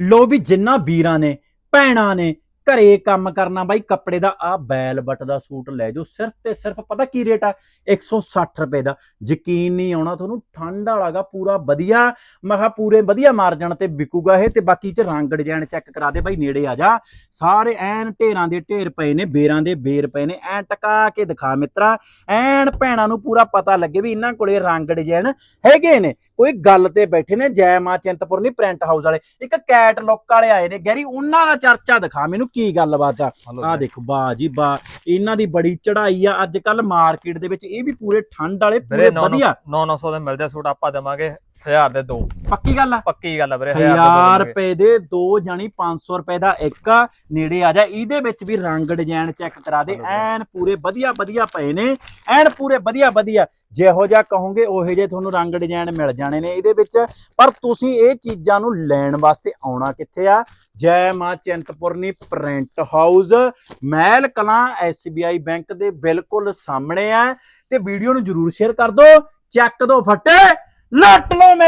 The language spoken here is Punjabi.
ਲੋ ਵੀ ਜਿੰਨਾ ਵੀਰਾਂ ਨੇ ਭੈਣਾਂ ਨੇ ਘਰੇ ਕੰਮ ਕਰਨਾ ਬਾਈ, ਕੱਪੜੇ ਦਾ ਆ ਬੈਲ ਬਟ ਦਾ ਸੂਟ ਲੈ ਜਾਓ, ਸਿਰਫ ਤੇ ਸਿਰਫ ਪਤਾ ਕੀ ਰੇਟ ਆ? 160 ਰੁਪਏ ਦਾ। ਯਕੀਨ ਨਹੀਂ ਆਉਣਾ ਤੁਹਾਨੂੰ, ਠੰਡ ਵਾਲਾਗਾ ਪੂਰਾ ਵਧੀਆ, ਮੈਂ ਕਿਹਾ ਪੂਰੇ ਵਧੀਆ ਮਾਰਜਨ ਤੇ ਵਿਕੂਗਾ ਇਹ, ਤੇ ਬਾਕੀ ਚ ਰੰਗ ਡਿਜ਼ਾਈਨ ਚੈੱਕ ਕਰਾ ਦੇ ਬਾਈ, ਨੇੜੇ ਆ ਜਾ। ਸਾਰੇ ਐਨ ਢੇਰਾਂ ਦੇ ਢੇਰ ਪਏ ਨੇ, ਬੇਰਾਂ ਦੇ ਬੇਰ ਪਏ ਨੇ, ਐਨ ਟਕਾ ਕੇ ਦਿਖਾ ਮਿੱਤਰਾ। ਐਨ ਭੈਣਾਂ ਨੂੰ ਪੂਰਾ ਪਤਾ ਲੱਗੇ ਵੀ ਇਹਨਾਂ ਕੋਲੇ ਰੰਗ ਡਿਜ਼ਾਈਨ ਹੈਗੇ ਨੇ। ਕੋਈ ਗੱਲ ਤੇ ਬੈਠੇ ਨੇ, ਜੈ ਮਾਂ ਚਿੰਤਪੁਰਨੀ ਪ੍ਰਿੰਟ ਹਾਊਸ ਵਾਲੇ। ਇੱਕ ਕੈਟ ਲੁੱਕ ਵਾਲੇ ਆਏ ਨੇ। ਗੈਰੀ, ਉਹਨਾਂ ਦਾ ਚਰਚਾ ਦਿਖਾ ਮੈਨੂੰ ਕੀ ਗੱਲਬਾਤ ਆ? ਆ ਦੇਖੋ ਵਾਹ ਜੀ ਵਾਹ ਇਹਨਾਂ ਦੀ ਬੜੀ ਚੜ੍ਹਾਈ ਆ। ਅੱਜ ਕੱਲ ਮਾਰਕੀਟ ਦੇ ਵਿੱਚ ਇਹ ਵੀ ਪੂਰੇ ਠੰਡ ਵਾਲੇ ਪੂਰੇ ਵੀਰੇ 9 ਵਧੀਆ। 900 ਦੇ ਮਿਲਦੇ ਸੂਟ ਆਪਾਂ ਦੇਵਾਂਗੇ। 1000 ਦੇ ਦੋ। ਪੱਕੀ ਗੱਲ ਆ? ਪੱਕੀ ਗੱਲ ਆ ਵੀਰੇ 1000 1000 ਰੁਪਏ। ਦੇ ਦੋ ਜਾਨੀ 500 ਰੁਪਏ ਦਾ ਇੱਕ। ਨੇੜੇ ਆ ਜਾ। ਇਹਦੇ ਵਿੱਚ ਵੀ ਰੰਗ ਡਿਜ਼ਾਈਨ ਚੈੱਕ ਕਰਾ ਦੇ। ਐਨ ਪੂਰੇ ਵਧੀਆ ਵਧੀਆ ਪਏ ਨੇ। ਐਨ ਪੂਰੇ ਵਧੀਆ ਵਧੀਆ। ਜਿਹੋ ਜਿਹਾ ਕਹੋਗੇ ਉਹੋ ਜਿਹੇ ਤੁਹਾਨੂੰ ਰੰਗ ਡਿਜ਼ਾਈਨ ਮਿਲ ਜਾਣੇ ਨੇ ਇਹਦੇ ਵਿੱਚ। ਪਰ ਤੁਸੀਂ ਇਹ ਚੀਜ਼ਾਂ ਨੂੰ ਲੈਣ ਵਾਸਤੇ ਆਉਣਾ ਕਿੱਥੇ ਆ? Jai Maa Chintpurni print house Mehal Kalan SBI bank ਦੇ ਬਿਲਕੁਲ ਸਾਹਮਣੇ ਆ। ਤੇ ਵੀਡੀਓ ਨੂੰ ਜਰੂਰ ਸ਼ੇਅਰ ਕਰ ਦਿਓ। ਚੱਕ ਦੋ ਫੱਟੇ। ਲੁੱਟ ਲਓ ਮੇਰੇ